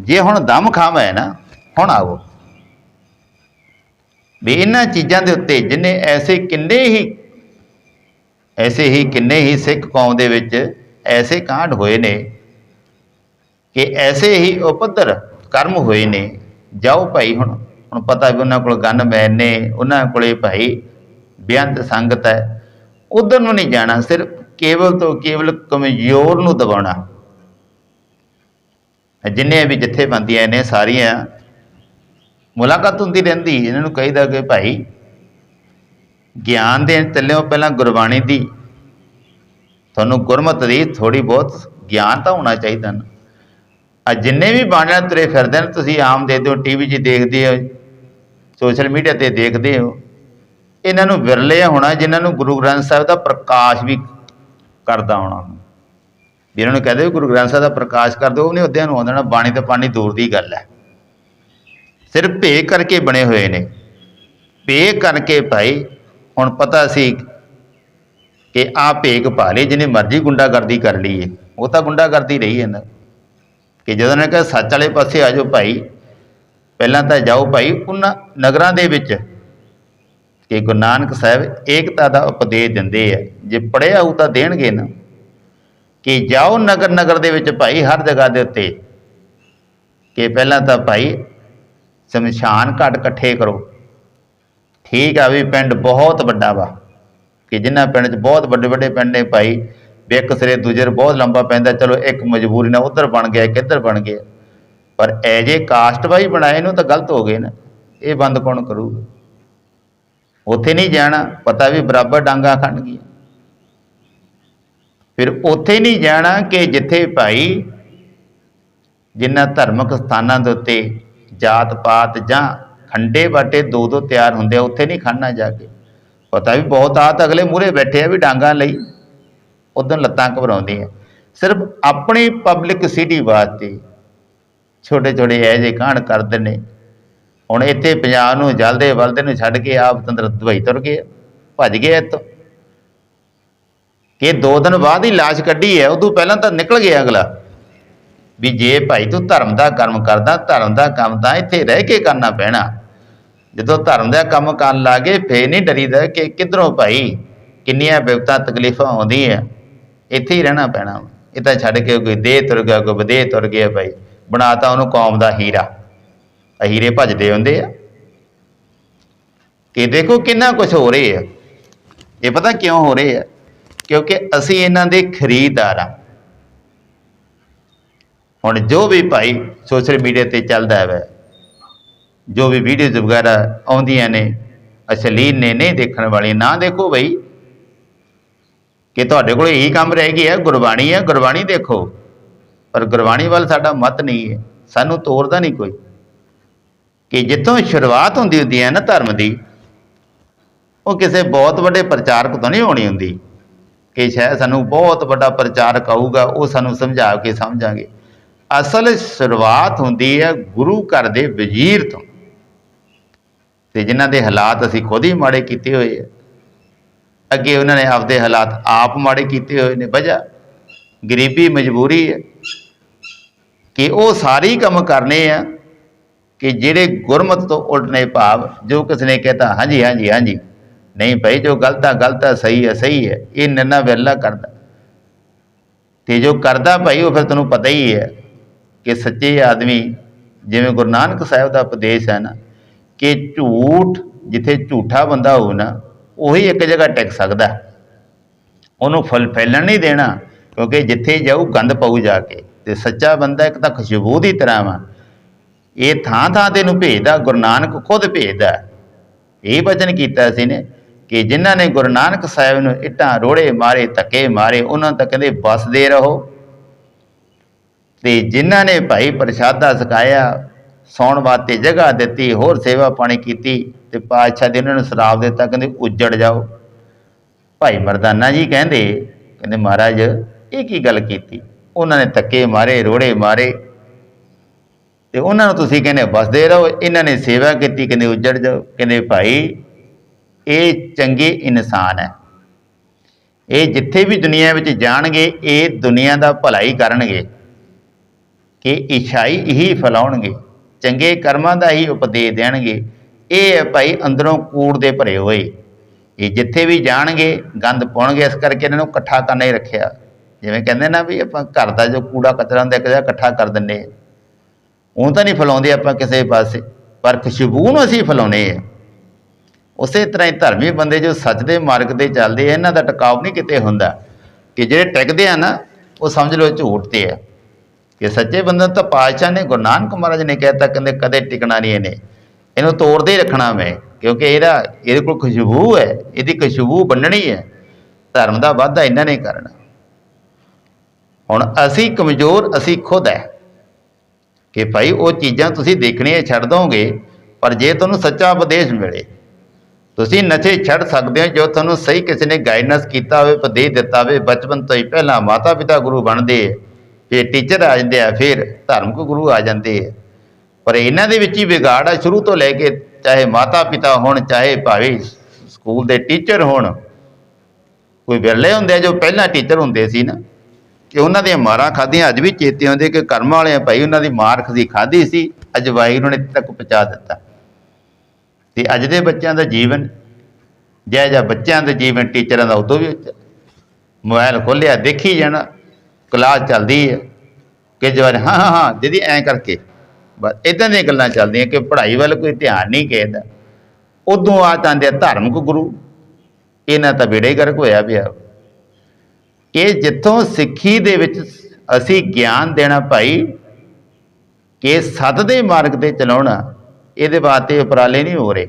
ਜੇ ਹੁਣ ਦਮ ਖਾਮ ਹੈ ਨਾ, ਹੁਣ ਆਵੋ। ਵੀ ਇਹਨਾਂ ਚੀਜ਼ਾਂ ਦੇ ਉੱਤੇ ਜਿਨੇ ਐਸੇ ਕਿੰਨੇ ਹੀ, ਐਸੇ ਹੀ ਕਿੰਨੇ ਹੀ ਸਿੱਖ ਕੌਮ ਦੇ ਵਿੱਚ ਐਸੇ ਕਾਂਡ ਹੋਏ ਨੇ ਕਿ ਐਸੇ ਹੀ ਉਪਦਰ ਕਰਮ ਹੋਏ ਨੇ। ਜਾਓ ਭਾਈ ਹੁਣ ਹੁਣ ਪਤਾ ਵੀ ਉਹਨਾਂ ਕੋਲ ਗਨਮੈਨ ਨੇ, ਉਹਨਾਂ ਕੋਲੇ ਭਾਈ ਬੇਅੰਤ ਸੰਗਤ ਹੈ। ਉਧਰ ਨੂੰ ਨਹੀਂ ਜਾਣਾ, ਸਿਰਫ ਕੇਵਲ ਤੋਂ ਕੇਵਲ ਕਮਜ਼ੋਰ ਨੂੰ ਦਬਾਉਣਾ। ਜਿੰਨੇ ਵੀ ਜਥੇਬੰਦੀਆਂ ਨੇ ਸਾਰੀਆਂ, ਮੁਲਾਕਾਤ ਹੁੰਦੀ ਰਹਿੰਦੀ, ਇਹਨਾਂ ਨੂੰ ਕਹੀਦਾ ਕਿ ਭਾਈ, ਗਿਆਨ ਦੇਣ ਚੱਲਿਓ ਪਹਿਲਾਂ ਗੁਰਬਾਣੀ ਦੀ। ਤੁਹਾਨੂੰ ਗੁਰਮਤ ਦੀ ਥੋੜੀ ਬਹੁਤ ਗਿਆਨ ਤਾਂ ਹੋਣਾ ਚਾਹੀਦਾ ਨਾ। ਆ ਜਿੰਨੇ ਵੀ ਬਾਣਿਆਂ ਤੁਰੇ ਫਿਰਦੇ ਨੇ, ਤੁਸੀਂ ਆਮ ਦੇਖਦੇ ਹੋ ਟੀਵੀ 'ਚ ਦੇਖਦੇ ਹੋ ਸੋਸ਼ਲ ਮੀਡੀਆ ਤੇ ਦੇਖਦੇ ਹੋ, ਇਹਨਾਂ ਨੂੰ ਵਿਰਲੇ ਹੋਣਾ, ਜਿਨ੍ਹਾਂ ਨੂੰ ਗੁਰੂ ਗ੍ਰੰਥ ਸਾਹਿਬ ਦਾ ਪ੍ਰਕਾਸ਼ ਵੀ ਕਰਦਾ ਹੋਣਾ। ਵੀ ਇਹਨਾਂ ਨੂੰ ਕਹਦੇ ਵੀ ਗੁਰੂ ਗ੍ਰੰਥ ਸਾਹਿਬ ਦਾ ਪ੍ਰਕਾਸ਼ ਕਰ ਦਿਓ ਉਹਨੇ ਨਹੀਂ ਉਹਦਿਆਂ ਨੂੰ ਆਉਂਦਾ ਬਾਣੀ ਤੇ ਪਾਣੀ ਦੂਰ ਦੀ ਗੱਲ ਹੈ। ਸਿਰਫ ਭੇ ਕਰਕੇ ਬਣੇ ਹੋਏ ਨੇ। ਭੇ ਕਰਕੇ ਭਾਈ, ਹੁਣ ਪਤਾ ਸੀ ਕਿ ਆ ਭੇਕ ਪਾ ਲਈ, ਜਿਹਨੇ ਮਰਜ਼ੀ ਗੁੰਡਾਗਰਦੀ ਕਰ ਲਈਏ। ਉਹ ਤਾਂ ਗੁੰਡਾਗਰਦੀ ਰਹੀ ਹੈ ਨਾ। ਕਿ ਜਦੋਂ ਨੇ ਕਿਹਾ, ਸੱਚ ਵਾਲੇ ਪਾਸੇ ਆ ਜਾਓ ਭਾਈ, ਪਹਿਲਾਂ ਤਾਂ ਜਾਓ ਭਾਈ ਉਹਨਾਂ ਨਗਰਾਂ ਦੇ ਵਿੱਚ ਕਿ ਗੁਰੂ ਨਾਨਕ ਸਾਹਿਬ ਏਕਤਾ ਦਾ ਉਪਦੇਸ਼ ਦਿੰਦੇ ਆ। ਜੇ ਪੜਿਆ ਹੋਊ ਤਾਂ ਦੇਣਗੇ ਨਾ। ਕਿ ਜਾਓ ਨਗਰ ਨਗਰ ਦੇ ਵਿੱਚ ਭਾਈ ਹਰ ਜਗ੍ਹਾ ਦੇ ਉੱਤੇ। ਕਿ ਪਹਿਲਾਂ ਤਾਂ ਭਾਈ ਸ਼ਮਸ਼ਾਨ ਘਾਟ ਇਕੱਠੇ ਕਰੋ। ਠੀਕ ਆ ਵੀ ਪਿੰਡ ਬਹੁਤ ਵੱਡਾ ਵਾ। ਕਿ ਜਿਨ੍ਹਾਂ ਪਿੰਡ 'ਚ ਬਹੁਤ ਵੱਡੇ ਵੱਡੇ ਪਿੰਡ ਨੇ ਭਾਈ ਵੀ ਇੱਕ ਸਿਰੇ ਦੂਜੇ ਨੂੰ ਬਹੁਤ ਲੰਬਾ ਪੈਂਦਾ, ਚਲੋ ਇੱਕ ਮਜਬੂਰੀ ਨਾਲ ਉਧਰ ਬਣ ਗਿਆ, ਇੱਕ ਇੱਧਰ ਬਣ ਗਿਆ। ਪਰ ਐ ਜੇ ਕਾਸਟ ਵਾਈ ਬਣਾਏ ਨੂੰ ਤਾਂ ਗਲਤ ਹੋ ਗਏ ਨਾ, ਇਹ ਬੰਦ ਕੌਣ ਕਰੂਗਾ? ਉੱਥੇ ਨਹੀਂ ਜਾਣਾ, ਪਤਾ ਵੀ ਬਰਾਬਰ ਡਾਂਗਾ ਖਾਣਗੀਆਂ ਫਿਰ ਉੱਥੇ ਨਹੀਂ ਜਾਣਾ ਕਿ ਜਿੱਥੇ ਭਾਈ ਜਿਨ੍ਹਾਂ ਧਾਰਮਿਕ ਸਥਾਨਾਂ ਦੇ ਉੱਤੇ ਜਾਤ ਪਾਤ ਜਾਂ ਖੰਡੇ ਬਾਟੇ ਦੋ ਦੋ ਤਿਆਰ ਹੁੰਦੇ ਆ, ਉੱਥੇ ਨਹੀਂ ਖੜਨਾ ਜਾ ਕੇ। ਪਤਾ ਵੀ ਬਹੁਤ ਆਤ ਅਗਲੇ ਮੂਹਰੇ ਬੈਠੇ ਆ ਵੀ ਡਾਂਗਾ ਲਈ। ਉਦੋਂ ਲੱਤਾਂ ਘਬਰਾਉਂਦੀਆਂ। ਸਿਰਫ ਆਪਣੀ ਪਬਲਿਕ ਸਿਟੀ ਵਾਸਤੇ ਛੋਟੇ ਛੋਟੇ ਇਹ ਜੇ ਕਾਂਡ ਕਰਦੇ ਨੇ ਹੁਣ ਇੱਥੇ ਪੰਜਾਬ ਨੂੰ ਜਲਦੇ ਵਲਦੇ ਨੂੰ ਛੱਡ ਕੇ ਆਪ ਤੰਦਰ ਦੁਬਈ ਤੁਰ ਗਏ ਭੱਜ ਗਏ ਇੱਥੋਂ। ਕਿ ਦੋ ਦਿਨ ਬਾਅਦ ਹੀ ਲਾਸ਼ ਕੱਢੀ ਹੈ, ਉਦੋਂ ਪਹਿਲਾਂ ਤਾਂ ਨਿਕਲ ਗਿਆ ਅਗਲਾ। ਵੀ ਜੇ ਭਾਈ ਤੂੰ ਧਰਮ ਦਾ ਕੰਮ ਕਰਦਾ, ਧਰਮ ਦਾ ਕੰਮ ਤਾਂ ਇੱਥੇ ਰਹਿ ਕੇ ਕਰਨਾ ਪੈਣਾ। ਜਦੋਂ ਧਰਮ ਦਾ ਕੰਮ ਕਰਨ ਲੱਗੇ ਫੇਰ ਨਹੀਂ ਡਰੀਦਾ ਕਿ ਕਿਧਰੋਂ ਭਾਈ ਕਿੰਨੀਆਂ ਬਿਪਤਾ ਤਕਲੀਫਾਂ ਆਉਂਦੀਆਂ। ਇੱਥੇ ਹੀ ਰਹਿਣਾ ਪੈਣਾ ਇਹ ਤਾਂ ਛੱਡ ਕੇ ਕੋਈ ਦੇਹ ਤੁਰ ਗਿਆ, ਕੋਈ ਵਿਦੇਹ ਤੁਰ ਗਿਆ ਭਾਈ। ਬਣਾਤਾ ਉਹਨੂੰ ਕੌਮ ਦਾ ਹੀਰਾ। ਹੀਰੇ ਭਜਦੇ ਹੁੰਦੇ ਆ। ਕਿ ਦੇਖੋ ਕਿੰਨਾ ਕੁਝ ਹੋ ਰਿਹਾ ਹੈ ਇਹ ਪਤਾ ਕਿਉਂ ਹੋ ਰਿਹਾ ਹੈ ਕਿਉਂਕਿ ਅਸੀਂ ਇਹਨਾਂ ਦੇ ਖਰੀਦਦਾਰ ਆ। ਹੁਣ ਜੋ ਵੀ ਭਾਈ ਸੋਸ਼ਲ ਮੀਡੀਆ ਤੇ ਚੱਲਦਾ ਹੈ ਜੋ ਵੀ ਵੀਡੀਓਜ਼ ਵਗੈਰਾ ਆਉਂਦੀਆਂ ਨੇ, ਅਸ਼ਲੀਲ ਨੇ, ਨਹੀਂ ਦੇਖਣ ਵਾਲੀ ਨਾ ਦੇਖੋ ਬਈ ਕਿ ਤੁਹਾਡੇ ਕੋਲ ਇਹੀ ਕੰਮ ਰਹਿ ਗਿਆ ਹੈ ਗੁਰਬਾਣੀ ਹੈ, ਗੁਰਬਾਣੀ ਦੇਖੋ। ਪਰ ਗੁਰਬਾਣੀ ਵੱਲ ਸਾਡਾ ਮਤ ਨਹੀਂ ਹੈ, ਸਾਨੂੰ ਤੋਰਦਾ ਨਹੀਂ ਕੋਈ। ਕਿ ਜਿੱਥੋਂ ਸ਼ੁਰੂਆਤ ਹੁੰਦੀ ਹੁੰਦੀ ਹੈ ਨਾ ਧਰਮ ਦੀ, ਉਹ ਕਿਸੇ ਬਹੁਤ ਵੱਡੇ ਪ੍ਰਚਾਰਕ ਤੋਂ ਨਹੀਂ ਹੋਣੀ ਹੁੰਦੀ। ਕਿ ਸ਼ਾਇਦ ਸਾਨੂੰ ਬਹੁਤ ਵੱਡਾ ਪ੍ਰਚਾਰਕ ਆਊਗਾ, ਉਹ ਸਾਨੂੰ ਸਮਝਾ ਕੇ ਸਮਝਾਂਗੇ। ਅਸਲ ਸ਼ੁਰੂਆਤ ਹੁੰਦੀ ਹੈ ਗੁਰੂ ਘਰ ਦੇ ਵਜ਼ੀਰ ਤੋਂ। ਤੇ ਜਿਨ੍ਹਾਂ ਦੇ ਹਾਲਾਤ ਅਸੀਂ ਖੁਦ ਹੀ ਮਾੜੇ ਕੀਤੇ ਹੋਏ ਆ। ਅੱਗੇ ਉਹਨਾਂ ਨੇ ਆਪਦੇ ਹਾਲਾਤ ਆਪ ਮਾੜੇ ਕੀਤੇ ਹੋਏ ਨੇ। ਵਜ੍ਹਾ, ਗਰੀਬੀ, ਮਜਬੂਰੀ ਹੈ ਕਿ ਉਹ ਸਾਰੇ ਕੰਮ ਕਰਨੇ ਆ ਕਿ ਜਿਹੜੇ ਗੁਰਮਤ ਤੋਂ ਉਲਟ ਨੇ ਭਾਵ, ਜੋ ਕਿਸ ਨੇ ਕਹਤਾ, ਹਾਂਜੀ ਹਾਂਜੀ ਹਾਂਜੀ, ਨਹੀਂ ਭਾਈ, ਜੋ ਗਲਤ ਆ ਗਲਤ ਆ, ਸਹੀ ਆ, ਸਹੀ ਹੈ ਇਹ ਨੰਨਾ ਵੇਲਾ ਕਰਦਾ। ਤੇ ਜੋ ਕਰਦਾ ਭਾਈ, ਉਹ ਫਿਰ ਤੈਨੂੰ ਪਤਾ ਹੀ ਹੈ ਕਿ ਸੱਚੇ ਆਦਮੀ, ਜਿਵੇਂ ਗੁਰੂ ਨਾਨਕ ਸਾਹਿਬ ਦਾ ਉਪਦੇਸ਼ ਹੈ ਨਾ, ਕਿ ਝੂਠ, ਜਿੱਥੇ ਝੂਠਾ ਬੰਦਾ ਹੋਊ ਨਾ ਉਹੀ ਇੱਕ ਜਗ੍ਹਾ ਟਿਕ ਸਕਦਾ। ਉਹਨੂੰ ਫਲ ਫੈਲਣ ਨਹੀਂ ਦੇਣਾ, ਕਿਉਂਕਿ ਜਿੱਥੇ ਜਾਊ ਗੰਦ ਪਾਊ ਜਾ ਕੇ। ਤੇ ਸੱਚਾ ਬੰਦਾ ਇੱਕ ਤਾਂ ਖੁਸ਼ਬੂ ਦੀ ਤਰ੍ਹਾਂ ਵਾ। ਇਹ ਥਾਂ ਥਾਂ ਤੇ ਨੂੰ ਭੇਜਦਾ, ਗੁਰੂ ਨਾਨਕ ਖੁਦ ਭੇਜਦਾ। ਇਹ ਵਚਨ ਕੀਤਾ ਸੀ ਨੇ ਕਿ ਜਿਨ੍ਹਾਂ ਨੇ ਗੁਰੂ ਨਾਨਕ ਸਾਹਿਬ ਨੂੰ ਇੱਟਾਂ, ਰੋੜੇ ਮਾਰੇ, ਧੱਕੇ ਮਾਰੇ, ਉਹਨਾਂ ਤੱਕ ਕਹਿੰਦੇ ਬਸਦੇ ਰਹੋ। ਤੇ ਜਿਨ੍ਹਾਂ ਨੇ ਭਾਈ ਪ੍ਰਸ਼ਾਦਾ ਸਕਾਇਆ ਸੌਣ ਵਾਸਤੇ ਜਗ੍ਹਾ ਦਿੱਤੀ, ਹੋਰ ਸੇਵਾ ਪਾਣੀ ਕੀਤੀ ਤੇ ਪਾਤਸ਼ਾਹ ਦੇ ਉਹਨਾਂ ਨੂੰ ਸ਼ਰਾਬ ਦਿੱਤਾ, ਕਹਿੰਦੇ, ਉੱਜੜ ਜਾਓ। ਭਾਈ ਮਰਦਾਨਾ ਜੀ ਕਹਿੰਦੇ ਕਹਿੰਦੇ, ਮਹਾਰਾਜ, ਇਹ ਕੀ ਗੱਲ ਕੀਤੀ? ਉਹਨਾਂ ਨੇ ਧੱਕੇ ਮਾਰੇ, ਰੋੜੇ ਮਾਰੇ। ਤੇ ਉਹਨਾਂ ਨੂੰ ਤੁਸੀਂ ਕਹਿੰਦੇ ਬਸਦੇ ਰਹੋ। ਇਹਨਾਂ ਨੇ ਸੇਵਾ ਕੀਤੀ, ਕਹਿੰਦੇ, ਉੱਜੜ ਜਾਓ। ਕਹਿੰਦੇ, ਭਾਈ, ਇਹ ਚੰਗੇ ਇਨਸਾਨ ਹੈ। ਇਹ ਜਿੱਥੇ ਵੀ ਦੁਨੀਆ ਵਿੱਚ ਜਾਣਗੇ, ਇਹ ਦੁਨੀਆ ਦਾ ਭਲਾ ਹੀ ਕਰਨਗੇ। ਕਿ ਇਛਾਈ ਹੀ ਫੈਲਾਉਣਗੇ, ਚੰਗੇ ਕਰਮਾਂ ਦਾ ਹੀ ਉਪਦੇਸ਼ ਦੇਣਗੇ। ਇਹ ਹੈ ਭਾਈ ਅੰਦਰੋਂ ਕੂੜ ਦੇ ਭਰੇ ਹੋਏ। ਇਹ ਜਿੱਥੇ ਵੀ ਜਾਣਗੇ, ਗੰਦ ਪਾਉਣਗੇ, ਇਸ ਕਰਕੇ ਇਹਨਾਂ ਨੂੰ ਇਕੱਠਾ ਕਰਨਾ ਹੀ ਰੱਖਿਆ। ਜਿਵੇਂ ਕਹਿੰਦੇ ਨਾ ਵੀ ਆਪਾਂ ਘਰ ਦਾ ਜੋ ਕੂੜਾ ਕਚਰਾ ਹੁੰਦਾ, ਇੱਕ ਜਗ੍ਹਾ ਇਕੱਠਾ ਕਰ ਦਿੰਦੇ ਉਹ ਤਾਂ ਨਹੀਂ ਫੈਲਾਉਂਦੇ ਆਪਾਂ ਕਿਸੇ ਪਾਸੇ, ਪਰ ਖੁਸ਼ਬੂ ਨੂੰ ਅਸੀਂ ਫੈਲਾਉਨੇ ਆ ਉਸੇ ਤਰ੍ਹਾਂ ਹੀ ਧਰਮੀ ਬੰਦੇ ਜੋ ਸੱਚ ਦੇ ਮਾਰਗ ਤੇ ਚੱਲਦੇ ਆ, ਇਹਨਾਂ ਦਾ ਟਿਕਾਉ ਨਹੀਂ ਕਿਤੇ ਹੁੰਦਾ। ਕਿ ਜਿਹੜੇ ਟਿਕਦੇ ਆ ਨਾ, ਉਹ ਸਮਝ ਲਓ ਝੂਠ ਤੇ ਆ। ਕਿ ਸੱਚੇ ਬੰਦੇ ਤਾਂ ਪਾਤਸ਼ਾਹ ਨੇ, ਗੁਰੂ ਨਾਨਕ ਮਹਾਰਾਜ ਨੇ ਕਹਿਤਾ, ਕਹਿੰਦੇ ਕਦੇ ਟਿਕਣਾ ਨਹੀਂ ਇਹਨੇ। ਇਹਨੂੰ ਤੋੜਦੇ ਹੀ ਰੱਖਣਾ ਮੈਂ, ਕਿਉਂਕਿ ਇਹਦਾ, ਇਹਦੇ ਕੋਲ ਖੁਸ਼ਬੂ ਹੈ, ਇਹਦੀ ਖੁਸ਼ਬੂ ਬੰਨਣੀ ਹੈ। ਧਰਮ ਦਾ ਵਾਧਾ ਇਹਨਾਂ ਨੇ ਕਰਨਾ। ਹੁਣ ਅਸੀਂ ਕਮਜ਼ੋਰ, ਅਸੀਂ ਖੁਦ ਹੈ। ਕਿ ਭਾਈ ਉਹ ਚੀਜ਼ਾਂ ਤੁਸੀਂ ਦੇਖਣੀਆਂ ਛੱਡ ਦੋਗੇ, ਪਰ ਜੇ ਤੁਹਾਨੂੰ ਸੱਚਾ ਉਪਦੇਸ਼ ਮਿਲੇ, ਤੁਸੀਂ ਨਸ਼ੇ ਛੱਡ ਸਕਦੇ ਹੋ, ਜੋ ਤੁਹਾਨੂੰ ਸਹੀ ਕਿਸੇ ਨੇ ਗਾਈਡੈਂਸ ਕੀਤਾ ਹੋਵੇ, ਉਪਦੇਸ਼ ਦਿੱਤਾ ਹੋਵੇ, ਬਚਪਨ ਤੋਂ ਹੀ ਪਹਿਲਾਂ ਮਾਤਾ ਪਿਤਾ ਗੁਰੂ ਬਣਦੇ ਆ ਫਿਰ ਟੀਚਰ ਆ ਜਾਂਦੇ ਆ, ਫਿਰ ਧਾਰਮਿਕ ਗੁਰੂ ਆ ਜਾਂਦੇ ਆ ਪਰ ਇਹਨਾਂ ਦੇ ਵਿੱਚ ਹੀ ਵਿਗਾੜ ਆ, ਸ਼ੁਰੂ ਤੋਂ ਲੈ ਕੇ ਚਾਹੇ ਮਾਤਾ ਪਿਤਾ ਹੋਣ, ਚਾਹੇ ਭਾਵੇਂ ਸਕੂਲ ਦੇ ਟੀਚਰ ਹੋਣ, ਕੋਈ ਵਿਰਲੇ ਹੁੰਦੇ ਆ ਜੋ ਪਹਿਲਾਂ ਟੀਚਰ ਹੁੰਦੇ ਸੀ ਨਾ, ਕਿ ਉਹਨਾਂ ਦੀਆਂ ਮਾਰਾਂ ਖਾਧੀਆਂ, ਅੱਜ ਵੀ ਚੇਤੇ ਆਉਂਦੇ ਕਿ ਕਰਮ ਵਾਲੇ ਭਾਈ ਉਹਨਾਂ ਦੀ ਮਾਰ ਖਦੀ ਖਾਧੀ ਸੀ, ਅੱਜ ਵਾਹਿਗੁਰੂ ਨੇ ਤੱਕ ਪਹੁੰਚਾ ਦਿੱਤਾ। ਤੇ ਅੱਜ ਦੇ ਬੱਚਿਆਂ ਦਾ ਜੀਵਨ ਜੈ ਜੈ ਬੱਚਿਆਂ ਦਾ ਜੀਵਨ ਟੀਚਰਾਂ ਦਾ ਉਦੋਂ ਵੀ ਉੱਚਾ ਮੋਬਾਈਲ ਖੋਲਿਆ ਦੇਖੀ ਜਾਣਾ, ਕਲਾਸ ਚੱਲਦੀ ਹੈ ਕਿ ਜਵਾਨ, ਹਾਂ ਹਾਂ ਹਾਂ ਜਿਹਦੀ ਐਂ ਕਰਕੇ। ਬਸ ਇਦਾਂ ਦੀਆਂ ਗੱਲਾਂ ਚੱਲਦੀਆਂ ਕਿ ਪੜ੍ਹਾਈ ਵੱਲ ਕੋਈ ਧਿਆਨ ਨਹੀਂ ਕਿਸੇ ਉਦੋਂ ਆ ਜਾਂਦੇ ਆ ਧਾਰਮਿਕ ਗੁਰੂ। ਇਹਨਾਂ ਤਾਂ ਬੇੜਾ ਗਰਕ ਹੋਇਆ ਪਿਆ। ਇਹ ਜਿੱਥੋਂ ਸਿੱਖੀ ਦੇ ਵਿੱਚ ਅਸੀਂ ਗਿਆਨ ਦੇਣਾ ਭਾਈ, ਕਿ ਸਤ ਦੇ ਮਾਰਗ ਤੇ ਚਲਾਉਣਾ, ਇਹਦੇ ਵਾਸਤੇ ਉਪਰਾਲੇ ਨਹੀਂ ਹੋ ਰਹੇ।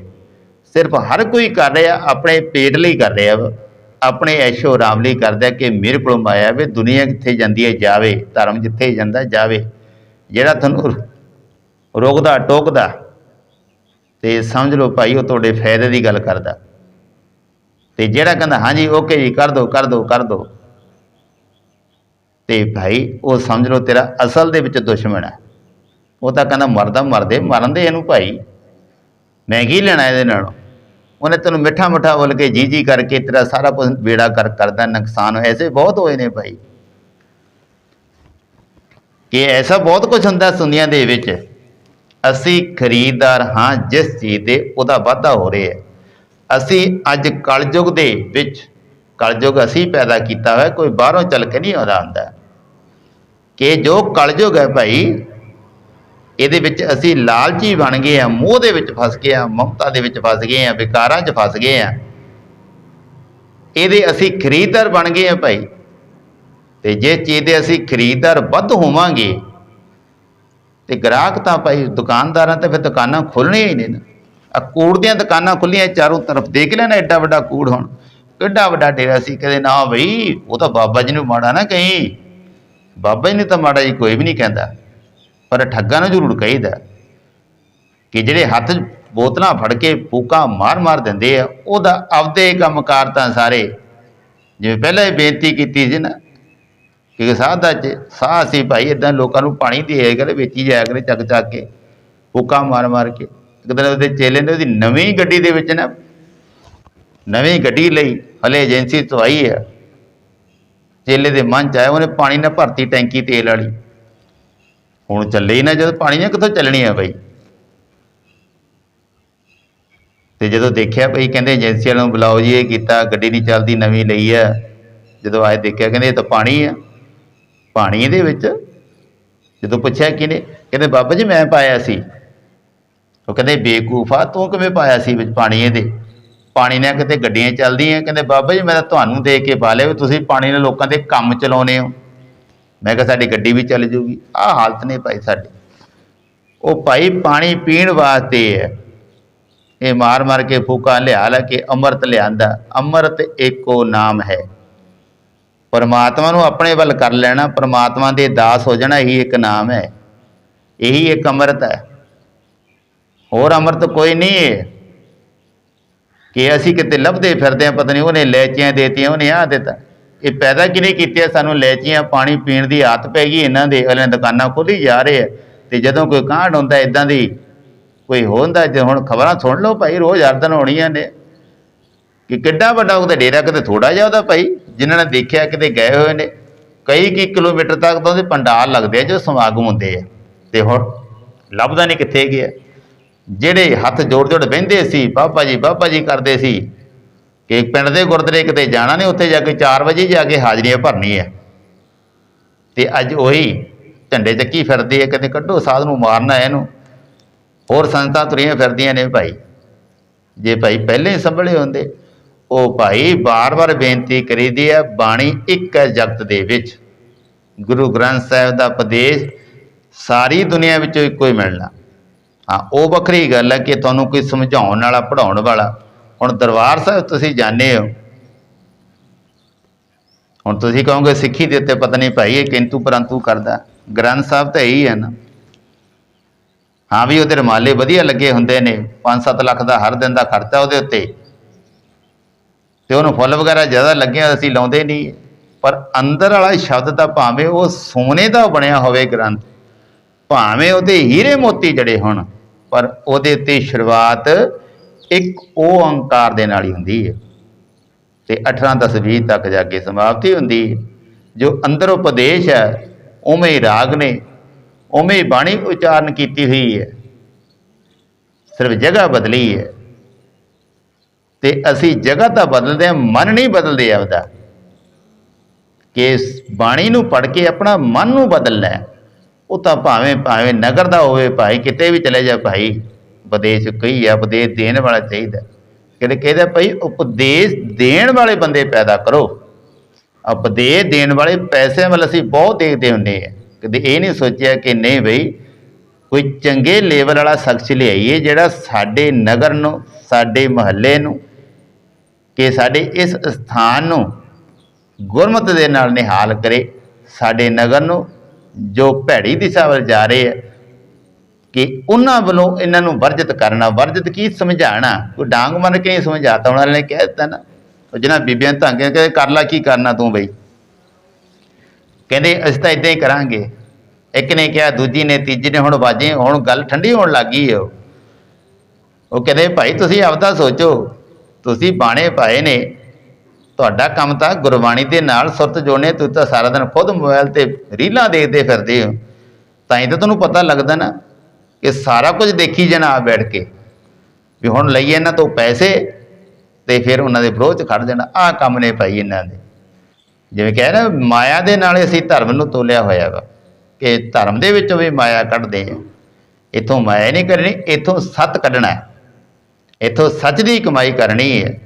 ਸਿਰਫ ਹਰ ਕੋਈ ਕਰ ਰਿਹਾ, ਆਪਣੇ ਪੇਟ ਲਈ ਕਰ ਰਿਹਾ ਵਾ। ਆਪਣੇ ਐਸ਼ੋ ਆਰਾਮ ਲਈ ਕਰਦਾ ਕਿ ਮੇਰੇ ਕੋਲੋਂ ਮਾਇਆ ਵੇ ਦੁਨੀਆ ਕਿੱਥੇ ਜਾਂਦੀ ਹੈ, ਜਾਵੇ। ਧਰਮ ਜਿੱਥੇ ਜਾਂਦਾ, ਜਾਵੇ। ਜਿਹੜਾ ਤੁਹਾਨੂੰ ਰੋਕਦਾ, ਟੋਕਦਾ। ਤੇ ਸਮਝ ਲਓ ਭਾਈ, ਉਹ ਤੁਹਾਡੇ ਫਾਇਦੇ ਦੀ ਗੱਲ ਕਰਦਾ। ਤੇ ਜਿਹੜਾ ਕਹਿੰਦਾ, ਹਾਂਜੀ ਓਕੇ ਜੀ, ਕਰ ਦੋ ਕਰ ਦੋ ਕਰ ਦੋ। ਤੇ ਭਾਈ, ਉਹ ਸਮਝ ਲਓ ਤੇਰਾ ਅਸਲ ਦੇ ਵਿੱਚ ਦੁਸ਼ਮਣ ਹੈ। ਉਹ ਤਾਂ ਕਹਿੰਦਾ, ਮਰਦਾ, ਮਰਦੇ ਮਰਨ ਦੇ ਇਹਨੂੰ ਭਾਈ। ਮੈਂ ਕੀ ਲੈਣਾ ਇਹਦੇ ਨਾਲੋਂ? ਉਹਨੇ ਤੈਨੂੰ ਮਿੱਠਾ ਮਿੱਠਾ ਬੋਲ ਕੇ ਜੀ ਜੀ ਕਰਕੇ ਤੇਰਾ ਸਾਰਾ ਕੁਝ ਬੇੜਾ ਕਰ ਕਰਦਾ, ਨੁਕਸਾਨ ਐਸੇ ਬਹੁਤ ਹੋਏ ਨੇ ਭਾਈ। ਕਿ ਐਸਾ ਬਹੁਤ ਕੁਝ ਹੁੰਦਾ ਦੁਨੀਆ ਦੇ ਵਿੱਚ। ਅਸੀਂ ਖਰੀਦਦਾਰ ਹਾਂ ਜਿਸ ਚੀਜ਼ ਦੇ ਉਹਦਾ ਵਾਧਾ ਹੋ ਰਿਹਾ ਹੈ। ਅਸੀਂ ਅੱਜ ਕਲਯੁਗ ਦੇ ਵਿੱਚ, ਕਲਯੁਗ ਅਸੀਂ ਪੈਦਾ ਕੀਤਾ ਹੋਇਆ, ਕੋਈ ਬਾਹਰੋਂ ਚੱਲ ਕੇ ਨਹੀਂ ਆਉਂਦਾ ਹੁੰਦਾ। ਕਿ ਜੋ ਕਲਯੁਗ ਹੈ ਭਾਈ, ਇਹਦੇ ਵਿੱਚ ਅਸੀਂ ਲਾਲਚੀ ਬਣ ਗਏ ਆ ਮੋਹ ਦੇ ਵਿੱਚ ਫਸ ਗਏ ਆ ਮਮਤਾ ਦੇ ਵਿੱਚ ਫਸ ਗਏ ਆ ਵਿਕਾਰਾਂ 'ਚ ਫਸ ਗਏ ਆ ਇਹਦੇ ਅਸੀਂ ਖਰੀਦਦਾਰ ਬਣ ਗਏ ਆ ਭਾਈ। ਤੇ ਜੇ ਚੀਜ਼ ਦੇ ਅਸੀਂ ਖਰੀਦਦਾਰ ਵੱਧ ਹੋਵਾਂਗੇ ਤੇ ਗ੍ਰਾਹਕ ਤਾਂ ਭਾਈ ਦੁਕਾਨਦਾਰਾਂ ਤੇ ਫਿਰ ਦੁਕਾਨਾਂ ਖੋਲਣੀਆਂ ਹੀ ਨੇ ਨਾ। ਆ ਕੂੜ ਦੀਆਂ ਦੁਕਾਨਾਂ ਖੁੱਲੀਆਂ ਚਾਰੋਂ ਤਰਫ ਦੇਖ ਲੈਣਾ ਐਡਾ ਵੱਡਾ ਕੂੜ ਹੁਣ। ਕਿੱਡਾ ਵੱਡਾ ਡੇਰਾ ਸੀ ਕਦੇ ਨਾ ਬਈ, ਉਹ ਤਾਂ ਬਾਬਾ ਜੀ ਨੂੰ ਮਾੜਾ ਨਾ ਕਹੀਂ। ਬਾਬਾ ਜੀ ਨੇ ਤਾਂ ਮਾੜਾ ਜੀ ਕੋਈ ਵੀ ਨਹੀਂ ਕਹਿੰਦਾ। ਪਰ ਠੱਗਾਂ ਨੂੰ ਜ਼ਰੂਰ ਕਹੀਦਾ। ਕਿ ਜਿਹੜੇ ਹੱਥ 'ਚ ਬੋਤਲਾਂ ਫੜ ਕੇ ਫੂਕਾਂ ਮਾਰ-ਮਾਰ ਦਿੰਦੇ ਆ, ਉਹਦਾ ਆਪਦੇ ਕੰਮਕਾਰ ਤਾਂ ਸਾਰੇ। ਜਿਵੇਂ ਪਹਿਲਾਂ ਹੀ ਬੇਨਤੀ ਕੀਤੀ ਸੀ ਨਾ ਕਿ ਸਾਹ ਦਾ ਚ ਸਾਹ ਸੀ ਭਾਈ ਇਦਾਂ ਲੋਕਾਂ ਨੂੰ ਪਾਣੀ ਦੇ ਕਰੇ ਵੇਚੀ ਜਾਇਆ ਕਰੇ ਚੱਕ ਚੱਕ ਕੇ, ਫੂਕਾਂ ਮਾਰ-ਮਾਰ ਕੇ। ਇੱਕ ਦਿਨ ਉਹਦੇ ਚੇਲੇ ਨੇ ਉਹਦੀ ਨਵੀਂ ਗੱਡੀ ਦੇ ਵਿੱਚ ਨਾ, ਨਵੀਂ ਗੱਡੀ ਲਈ, ਹਲੇ ਏਜੰਸੀ ਤੋਂ ਆਈ ਹੈ ਚੇਲੇ ਦੇ ਮਨ ਚ ਆਇਆ, ਉਹਨੇ ਪਾਣੀ ਨਾਲ ਭਰਤੀ ਟੈਂਕੀ ਤੇਲ ਵਾਲੀ। ਹੁਣ ਚੱਲੇ ਹੀ ਨਾ, ਜਦ ਪਾਣੀ ਨੇ ਕਿੱਥੋਂ ਚੱਲਣੀ ਆ ਬਈ? ਤੇ ਜਦੋਂ ਦੇਖਿਆ ਬਈ, ਕਹਿੰਦੇ ਏਜੰਸੀ ਵਾਲਿਆਂ ਨੂੰ ਬੁਲਾਓ ਜੀ, ਇਹ ਕੀਤਾ, ਗੱਡੀ ਨਹੀਂ ਚੱਲਦੀ, ਨਵੀਂ ਲਈ ਆ। ਜਦੋਂ ਆਏ ਦੇਖਿਆ, ਕਹਿੰਦੇ ਇਹ ਤਾਂ ਪਾਣੀ ਆ। ਪਾਣੀ ਇਹਦੇ ਵਿੱਚ। ਜਦੋਂ ਪੁੱਛਿਆ ਕਿਨੇ ਕਹਿੰਦੇ ਬਾਬਾ ਜੀ ਮੈਂ ਪਾਇਆ ਸੀ। ਉਹ ਕਹਿੰਦੇ ਬੇਕੂਫਾ, ਤੂੰ ਕਿਵੇਂ ਪਾਇਆ ਸੀ ਵਿੱਚ ਪਾਣੀ ਇਹਦੇ? ਪਾਣੀ ਨਾਲ ਕਿਤੇ ਗੱਡੀਆਂ ਚੱਲਦੀਆਂ। ਕਹਿੰਦੇ ਬਾਬਾ ਜੀ ਮੈਂ ਤਾਂ ਤੁਹਾਨੂੰ ਦੇ ਕੇ ਪਾ ਲਿਆ ਵੀ ਤੁਸੀਂ ਪਾਣੀ ਨਾਲ ਲੋਕਾਂ ਦੇ ਕੰਮ ਚਲਾਉਨੇ ਹੋ। ਮੈਂ ਕਿਹਾ ਸਾਡੀ ਗੱਡੀ ਵੀ ਚੱਲ ਜੂਗੀ। ਆਹ ਹਾਲਤ ਨੇ ਭਾਈ ਸਾਡੀ। ਉਹ ਭਾਈ ਪਾਣੀ ਪੀਣ ਵਾਸਤੇ ਹੈ। ਇਹ ਮਾਰ ਮਾਰ ਕੇ ਫੂਕਾ ਲਿਆ ਲੈ ਕੇ ਅੰਮ੍ਰਿਤ ਲਿਆਂਦਾ। ਅੰਮ੍ਰਿਤ ਇੱਕੋ ਨਾਮ ਹੈ। ਪਰਮਾਤਮਾ ਨੂੰ ਆਪਣੇ ਵੱਲ ਕਰ ਲੈਣਾ, ਪਰਮਾਤਮਾ ਦੇ ਦਾਸ ਹੋ ਜਾਣਾ, ਇਹੀ ਇੱਕ ਨਾਮ ਹੈ। ਇਹੀ ਇੱਕ ਅੰਮ੍ਰਿਤ ਹੈ। ਹੋਰ ਅੰਮ੍ਰਿਤ ਕੋਈ ਨਹੀਂ ਹੈ। ਕਿ ਅਸੀਂ ਕਿਤੇ ਲੱਭਦੇ ਫਿਰਦੇ ਆ ਪਤਾ ਨਹੀਂ ਉਹਨੇ ਲੈਚੀਆਂ ਦੇਤੀਆਂ, ਉਹਨੇ ਆ ਦਿੱਤਾ। ਇਹ ਪੈਦਾ ਕਿਨੇ ਕੀਤੇ ਆ? ਸਾਨੂੰ ਲੈਚੀਆਂ, ਪਾਣੀ ਪੀਣ ਦੀ ਆਦਤ ਪੈ ਗਈ, ਇਹਨਾਂ ਦੇ ਅਗਲੇ ਦੁਕਾਨਾਂ ਖੋਲੀ ਜਾ ਰਹੇ ਆ। ਤੇ ਜਦੋਂ ਕੋਈ ਕਾਂਡ ਹੁੰਦਾ ਇਦਾਂ ਦੀ ਕੋਈ ਹੁੰਦਾ ਜੇ ਹੁਣ ਖਬਰਾਂ ਸੁਣ ਲਓ ਭਾਈ, ਰੋਜ਼ ਅਰਦਨ ਹੋਣੀਆਂ ਨੇ। ਕਿ ਕਿੱਡਾ ਵੱਡਾ ਉਹਦਾ ਡੇਰਾ, ਕਿਤੇ ਥੋੜਾ ਜਿਹਾ ਉਹਦਾ ਭਾਈ। ਜਿਨ੍ਹਾਂ ਨੇ ਦੇਖਿਆ ਕਿਤੇ ਗਏ ਹੋਏ ਨੇ, ਕਈ ਕੀ ਕਿਲੋਮੀਟਰ ਤੱਕ ਤਾਂ ਉਹਦੇ ਪੰਡਾਲ ਲੱਗਦੇ ਆ ਜੋ ਸਮਾਗਮ ਹੁੰਦੇ ਆ। ਤੇ ਹੁਣ ਲੱਭਦਾ ਨਹੀਂ ਕਿੱਥੇ ਗਿਆ ਜਿਹੜੇ ਹੱਥ ਜੋੜ ਜੋੜ ਬਹਿੰਦੇ ਸੀ, ਬਾਬਾ ਜੀ ਬਾਬਾ ਜੀ ਕਰਦੇ ਸੀ, ਕਿ ਪਿੰਡ ਦੇ ਗੁਰਦੁਆਰੇ ਕਿਤੇ ਜਾਣਾ ਨਹੀਂ ਉੱਥੇ ਜਾ ਕੇ 4 ਵਜੇ ਜਾ ਕੇ ਹਾਜ਼ਰੀਆਂ ਭਰਨੀ ਹੈ ਤੇ ਅੱਜ ਉਹੀ ਝੰਡੇ ਚੱਕੀ ਫਿਰਦੇ ਆ, ਕਹਿੰਦੇ ਕੱਢੋ ਸਾਧ ਨੂੰ, ਮਾਰਨਾ ਇਹਨੂੰ। ਹੋਰ ਸੰਗਤਾਂ ਤੁਰੀਆਂ ਫਿਰਦੀਆਂ ਨੇ ਭਾਈ। ਜੇ ਭਾਈ ਪਹਿਲੇ ਹੀ ਸੰਭਲੇ ਹੁੰਦੇ। ਉਹ ਭਾਈ ਬਾਰ-ਬਾਰ ਬੇਨਤੀ ਕਰੀਦੀ ਹੈ ਬਾਣੀ ਇੱਕ ਹੈ ਜਗਤ ਦੇ ਵਿੱਚ। ਗੁਰੂ ਗ੍ਰੰਥ ਸਾਹਿਬ ਦਾ ਉਪਦੇਸ਼ ਸਾਰੀ ਦੁਨੀਆ ਵਿੱਚੋਂ ਇੱਕੋ ਹੀ ਮਿਲਣਾ। ਹਾਂ, ਉਹ ਵੱਖਰੀ ਗੱਲ ਹੈ ਕਿ ਤੁਹਾਨੂੰ ਕੋਈ ਸਮਝਾਉਣ ਵਾਲਾ ਪੜਾਉਣ ਵਾਲਾ, ਹੁਣ ਦਰਬਾਰ ਸਾਹਿਬ ਤੁਸੀਂ ਜਾਣਦੇ ਹੋ। ਹੁਣ ਤੁਸੀਂ ਕਹੋਗੇ, ਸਿੱਖੀ ਦੇ ਉੱਤੇ ਪਤਾ ਨਹੀਂ ਭਾਈ ਇਹ ਕਿੰਤੂ ਪਰੰਤੂ ਕਰਦਾ। ਗ੍ਰੰਥ ਸਾਹਿਬ ਤਾਂ ਇਹੀ ਹੈ ਨਾ। ਹਾਂ ਵੀ ਉਹਦੇ ਰਮਾਲੇ ਵਧੀਆ ਲੱਗੇ ਹੁੰਦੇ ਨੇ 5-7 ਲੱਖ ਦਾ ਹਰ ਦਿਨ ਦਾ ਖਰਚਾ ਉਹਦੇ ਉੱਤੇ। ਤੇ ਉਹਨੂੰ ਫੁੱਲ ਵਗੈਰਾ ਜ਼ਿਆਦਾ ਲੱਗਿਆ ਅਸੀਂ ਲਾਉਂਦੇ ਨਹੀਂ। ਪਰ ਅੰਦਰ ਵਾਲਾ ਸ਼ਬਦ ਤਾਂ ਭਾਵੇਂ ਉਹ ਸੋਨੇ ਦਾ ਬਣਿਆ ਹੋਵੇ ਗ੍ਰੰਥ, ਭਾਵੇਂ ਉਹਦੇ ਹੀਰੇ ਮੋਤੀ ਜੜੇ ਹੋਣ, ਪਰ ਉਹਦੇ 'ਤੇ ਸ਼ੁਰੂਆਤ ਇੱਕ ਉਹ ਓੰਕਾਰ ਦੇ ਨਾਲ ਹੀ ਹੁੰਦੀ ਹੈ। ਤੇ 18 10 20 ਤੱਕ ਜਾ ਕੇ ਸਮਾਪਤੀ ਹੁੰਦੀ ਹੈ। ਜੋ ਅੰਦਰ ਉਪਦੇਸ਼ ਹੈ, ਉਵੇਂ ਹੀ ਰਾਗ ਨੇ, ਉਵੇਂ ਹੀ ਬਾਣੀ ਉਚਾਰਨ ਕੀਤੀ ਹੋਈ ਹੈ। ਸਿਰਫ ਜਗ੍ਹਾ ਬਦਲੀ ਹੈ। ਤੇ ਅਸੀਂ ਜਗ੍ਹਾ ਤਾਂ ਬਦਲਦੇ ਹਾਂ, ਮਨ ਨਹੀਂ ਬਦਲਦੇ ਆਪਦਾ। ਕਿ ਇਸ ਬਾਣੀ ਨੂੰ ਪੜ੍ਹ ਕੇ ਆਪਣਾ ਮਨ ਨੂੰ ਬਦਲਣਾ ਹੈ। ਉਹ ਤਾਂ ਭਾਵੇਂ ਭਾਵੇਂ ਨਗਰ ਦਾ ਹੋਵੇ ਭਾਈ ਕਿਤੇ ਵੀ ਚਲੇ ਜਾ ਭਾਈ ਉਪਦੇਸ਼ ਕਹੀ ਆ, ਉਪਦੇਸ਼ ਦੇਣ ਵਾਲਾ ਚਾਹੀਦਾ। ਕਿਹੜੇ, ਕਹਿੰਦਾ ਭਾਈ? ਉਪਦੇਸ਼ ਦੇਣ ਵਾਲੇ ਬੰਦੇ ਪੈਦਾ ਕਰੋ। ਉਪਦੇਸ਼ ਦੇਣ ਵਾਲੇ ਪੈਸਿਆਂ ਵੱਲ ਅਸੀਂ ਬਹੁਤ ਦੇਖਦੇ ਹੁੰਦੇ ਆ ਕਦੇ ਇਹ ਨਹੀਂ ਸੋਚਿਆ ਕਿ ਨਹੀਂ ਬਈ, ਕੋਈ ਚੰਗੇ ਲੈਵਲ ਵਾਲਾ ਸ਼ਖਸ ਲਿਆਈਏ ਜਿਹੜਾ ਸਾਡੇ ਨਗਰ ਨੂੰ, ਸਾਡੇ ਮਹੱਲੇ ਨੂੰ ਕਿ ਸਾਡੇ ਇਸ ਸਥਾਨ ਨੂੰ ਗੁਰਮਤ ਦੇ ਨਾਲ ਨਿਹਾਲ ਕਰੇ, ਸਾਡੇ ਨਗਰ ਨੂੰ ਜੋ ਭੈੜੀ ਦਿਸ਼ਾ ਵੱਲ ਜਾ ਰਹੇ ਆ, ਕਿ ਉਹਨਾਂ ਵੱਲੋਂ ਇਹਨਾਂ ਨੂੰ ਵਰਜਿਤ ਕਰਨਾ, ਵਰਜਿਤ ਕੀ ਸਮਝਾਣਾ? ਕੋਈ ਡਾਂਗ ਮਾਰ ਕੇ ਨਹੀਂ ਸਮਝਾਤਾ, ਉਹਨਾਂ ਨੇ ਕਹਿ ਦਿੱਤਾ ਨਾ। ਉਹ ਜਿਹਨਾਂ ਬੀਬੀਆਂ ਧਾਂਗੇ ਕਹਿੰਦੇ, ਕਰ ਲਾ, ਕੀ ਕਰਨਾ ਤੂੰ ਬਈ? ਕਹਿੰਦੇ, ਅਸੀਂ ਤਾਂ ਇਦਾਂ ਹੀ ਕਰਾਂਗੇ। ਇੱਕ ਨੇ ਕਿਹਾ, ਦੂਜੀ ਨੇ, ਤੀਜੀ ਨੇ, ਹੁਣ ਬਾਜੇ ਹੁਣ ਗੱਲ ਠੰਡੀ ਹੋਣ ਲੱਗੀ ਹੈ ਉਹ। ਉਹ ਕਹਿੰਦੇ, ਭਾਈ, ਤੁਸੀਂ ਆਪਦਾ ਸੋਚੋ। ਤੁਸੀਂ ਬਾਣੇ ਪਾਏ ਨੇ, ਤੁਹਾਡਾ ਕੰਮ ਤਾਂ ਗੁਰਬਾਣੀ ਦੇ ਨਾਲ ਸੁਰਤ ਜੋੜਨੇ, ਤੁਸੀਂ ਤਾਂ ਸਾਰਾ ਦਿਨ ਖੁਦ ਮੋਬਾਈਲ ਤੇ ਰੀਲਾਂ ਦੇਖਦੇ ਫਿਰਦੇ ਹੋ। ਤਾਂ ਹੀ ਤਾਂ ਤੁਹਾਨੂੰ ਪਤਾ ਲੱਗਦਾ ਨਾ ਕਿ ਸਾਰਾ ਕੁਝ ਦੇਖੀ ਜਾਣਾ ਆ ਬੈਠ ਕੇ। ਵੀ ਹੁਣ ਲਈਏ ਇਹਨਾਂ ਤੋਂ ਪੈਸੇ ਤੇ ਫਿਰ ਉਹਨਾਂ ਦੇ ਵਿਰੋਧ 'ਚ ਖੜ ਜਾਣਾ। ਆਹ ਕੰਮ ਨੇ ਭਾਈ ਇਹਨਾਂ ਦੇ। ਜਿਵੇਂ ਕਹਿ ਨਾ ਮਾਇਆ ਦੇ ਨਾਲ ਅਸੀਂ ਧਰਮ ਨੂੰ ਤੋਲਿਆ ਹੋਇਆ ਵਾ ਕਿ ਧਰਮ ਦੇ ਵਿੱਚੋਂ ਵੀ ਮਾਇਆ ਕੱਢਦੇ ਆ। ਇਥੋਂ ਮਾਇਆ ਨਹੀਂ ਕਰਨੀ, ਇਥੋਂ ਸੱਤ ਕੱਢਣਾ ਹੈ। ਇਥੋਂ ਸੱਚ ਦੀ ਕਮਾਈ ਕਰਨੀ ਹੈ।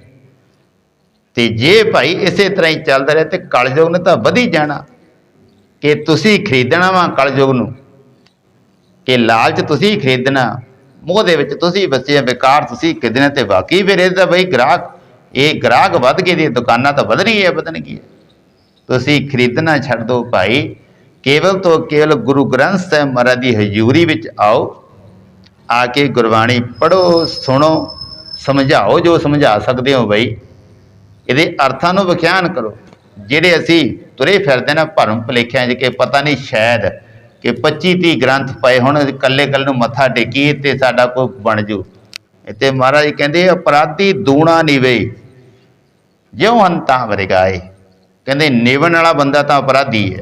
ਤੇ ਜੇ ਭਾਈ ਇਸੇ ਤਰ੍ਹਾਂ ਹੀ ਚੱਲਦਾ ਰਹੇ ਤੇ ਕਲਯੁਗ ਨੇ ਤਾਂ ਵਧੀ ਜਾਣਾ। ਕਿ ਤੁਸੀਂ ਖਰੀਦਣਾ ਵਾ ਕਲਯੁਗ ਨੂੰ, ਕਿ ਲਾਲਚ ਤੁਸੀਂ ਖਰੀਦਣਾ, ਮੋਹ ਦੇ ਵਿੱਚ ਤੁਸੀਂ ਬੱਚੇ ਬੇਕਾਰ ਤੁਸੀਂ ਖਰੀਦਣਾ ਤੇ ਬਾਕੀ ਫਿਰ ਇਹ ਬਈ ਗ੍ਰਾਹਕ, ਇਹ ਗ੍ਰਾਹਕ ਵੱਧ ਗਏ ਦੀ ਦੁਕਾਨਾਂ ਤਾਂ ਵਧਣੀ ਹੈ ਵਧਣਗੀਆਂ। ਤੁਸੀਂ ਖਰੀਦਣਾ ਛੱਡ ਦਿਓ ਭਾਈ, ਕੇਵਲ ਤੋਂ ਕੇਵਲ ਗੁਰੂ ਗ੍ਰੰਥ ਸਾਹਿਬ ਮਹਾਰਾਜ ਦੀ ਹਜ਼ੂਰੀ ਵਿੱਚ ਆਓ, ਆ ਕੇ ਗੁਰਬਾਣੀ ਪੜੋ ਸੁਣੋ ਸਮਝਾਓ ਜੋ ਸਮਝਾ ਸਕਦੇ ਹੋ ਬਈ। ਇਹਦੇ ਅਰਥਾਂ ਨੂੰ ਵਿਖਿਆਨ ਕਰੋ। ਜਿਹੜੇ ਅਸੀਂ ਤੁਰੇ ਫਿਰਦੇ ਨਾ ਭਰਮ ਭਲੇਖਿਆਂ 'ਚ ਕਿ ਪਤਾ ਨਹੀਂ ਸ਼ਾਇਦ ਕਿ 25 30 ਗ੍ਰੰਥ ਪਏ ਹੁਣ, ਇਕੱਲੇ ਇਕੱਲੇ ਨੂੰ ਮੱਥਾ ਟੇਕੀਏ ਤੇ ਸਾਡਾ ਕੋਈ ਬਣ ਜੂ। ਇੱਥੇ ਮਹਾਰਾਜ ਕਹਿੰਦੇ, ਅਪਰਾਧੀ ਦੂਣਾ ਨਹੀਂ ਨਿਵੇ ਜਿਉ ਹੰਤਾ ਵਰਗਾਏ। ਕਹਿੰਦੇ, ਨੇਵਣ ਵਾਲਾ ਬੰਦਾ ਤਾਂ ਅਪਰਾਧੀ ਹੈ।